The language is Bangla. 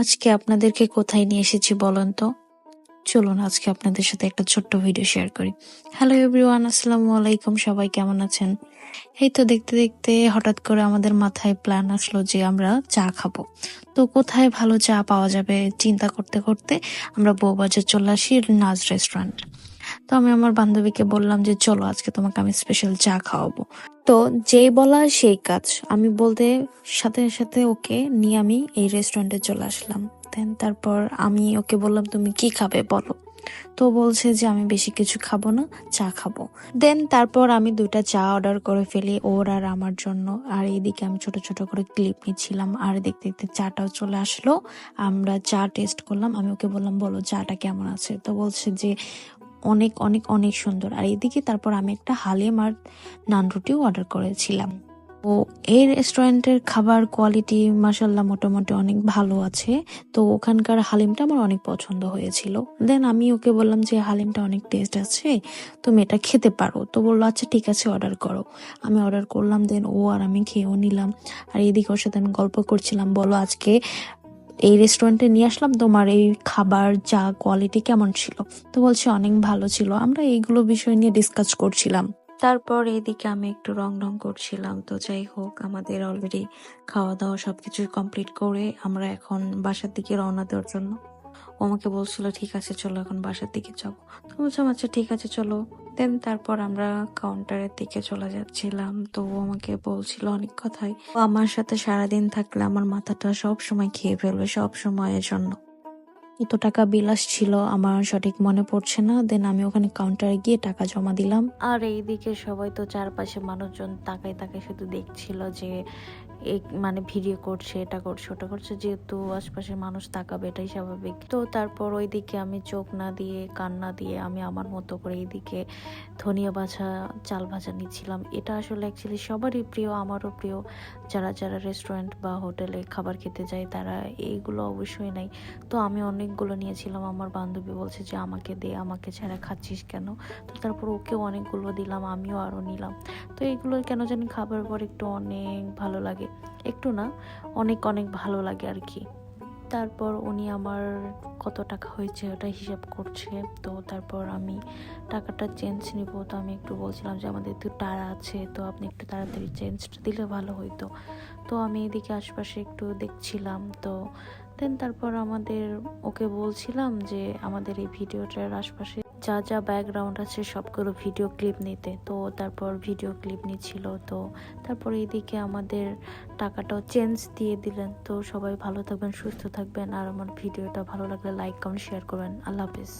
আজকে আপনাদেরকে কোথায় নিয়ে এসেছি বলুন তো? চলুন, আজকে আপনাদের সাথে একটা ছোট্ট ভিডিও শেয়ার করি। হ্যালো এভরিওয়ান আসসালামু আলাইকুম, সবাই কেমন আছেন? এই তো দেখতে দেখতে হঠাৎ করে আমাদের মাথায় প্ল্যান আসলো যে আমরা চা খাব। তো কোথায় ভালো চা পাওয়া যাবে চিন্তা করতে করতে আমরা বউবাজার চলে আসি নাজ রেস্টুরেন্ট তো আমি আমার বান্ধবীকে বললাম যে, চলো আজকে তোমাকে আমি স্পেশাল চা খাওয়াবো। তো যেই বলা সেই কাজ। আমি বলতে সাথে সাথে ওকে নিয়ে আমি এই রেস্টুরেন্টে চলে আসলাম। দেন তারপর আমি ওকে বললাম, তুমি কি খাবে বলো? তো বলছে যে, আমি বেশি কিছু খাব না, চা খাব। দেন তারপর আমি দুইটা চা অর্ডার করে ফেলি ওর আর আমার জন্য। আর এইদিকে আমি ছোট ছোট করে ক্লিপ নিচ্ছিলাম আর দেখতে দেখতে চাটাও চলে আসলো। আমরা চা টেস্ট করলাম। আমি ওকে বললাম, বলো, চাটা কেমন আছে? তো বলছে যে অনেক অনেক অনেক সুন্দর। আর এদিকে তারপর আমি একটা হালিম আর নান রুটিও অর্ডার করেছিলাম। তো এই রেস্টুরেন্টের খাবার কোয়ালিটি মাসাল্লাহ মোটামুটি অনেক ভালো আছে। তো ওখানকার হালিমটা আমার অনেক পছন্দ হয়েছিল। দেন আমি ওকে বললাম যে, হালিমটা অনেক টেস্ট আছে, তুমি এটা খেতে পারো। তো বলল আচ্ছা ঠিক আছে অর্ডার করো। আমি অর্ডার করলাম দেন ও আর আমি খেয়েও নিলাম। আর এদিকে ওর সাথে আমি গল্প করছিলাম, বলো আজকে এই রেস্টুরেন্টে নিয়ে আসলাম, তোমার এই খাবার, যা কোয়ালিটি কেমন ছিল? তো বলছে, অনেক ভালো ছিল। আমরা এইগুলো বিষয় নিয়ে ডিসকাস করছিলাম। তারপর এদিকে আমি একটু রং রং করছিলাম। তো যাই হোক, আমাদের অলরেডি খাওয়া দাওয়া সবকিছু কমপ্লিট করে আমরা এখন বাসার দিকে রওনা দেওয়ার জন্য। ও আমাকে বলছিল, ঠিক আছে, চলো এখন বাসার দিকে যাব। তো বলছিলাম আচ্ছা ঠিক আছে, চলো। দেন তারপর আমরা কাউন্টারের দিকে চলে যাচ্ছিলাম। তো ও আমাকে বলছিল অনেক কথাই। আমার সাথে সারাদিন থাকলে আমার মাথাটা সব সময় খেয়ে ফেলবে সব সময়ের জন্য। কত টাকা বিলাস ছিল আমার সঠিক মনে পড়ছে না। দেন আমি ওখানে কাউন্টারে গিয়ে টাকা জমা দিলাম। আর এইদিকে সবাই তো চারপাশে মানুষজন তাকায় তাকায় শুধু দেখছিল যে এই মানে ভিডিও করছে, এটা করছে, ওটা করছে। যেহেতু আশপাশের মানুষ তাকাবে, এটাই স্বাভাবিক। তো তারপর ওইদিকে আমি চোখ না দিয়ে, কান না দিয়ে আমি আমার মতো করে এইদিকে ধনিয়া ভাজা চাল ভাজা নিচ্ছিলাম। এটা আসলে অ্যাকচুয়ালি সবারই প্রিয়, আমারও প্রিয়। যারা যারা রেস্টুরেন্ট বা হোটেলে খাবার খেতে যায়, তারা এইগুলো অবশ্যই নাই তো আমি অনেকগুলো নিয়েছিলাম। আমার বান্ধবী বলছে যে, আমাকে দে, আমাকে ছাড়া খাচ্ছিস কেন? তো তারপর ওকেও অনেকগুলো দিলাম, আমিও আরও নিলাম। তো এইগুলো কেন জানি খাবার পর একটু অনেক ভালো লাগে। একটু না, অনেক অনেক ভালো লাগে আর কি। তারপর উনি আমার কত টাকা হয়েছে ওটা হিসাব করছে। তো তারপর আমি টাকাটা চেঞ্জ নিব। তো আমি একটু বলছিলাম যে, আমাদের একটু টাড়া আছে, তো আপনি একটু তাড়াতাড়ি চেঞ্জটা দিলে ভালো হইতো। তো আমি এদিকে আশপাশে একটু দেখছিলাম। তো দেন, তারপর আমাদের ওকে বলছিলাম যে আমাদের এই ভিডিওটার আশপাশে যা যা ব্যাকগ্রাউন্ড আছে সবগুলো ভিডিও ক্লিপ নিতে। তো তারপর ভিডিও ক্লিপ নিচ্ছিল, তো তারপর এদিকে আমাদের টাকাটাও চেঞ্জ দিয়ে দিলেন। তো সবাই ভালো থাকবেন, সুস্থ থাকবেন। আর আমার ভিডিওটা ভালো লাগলে লাইক কমেন্ট শেয়ার করবেন। আল্লাহ হাফিজ।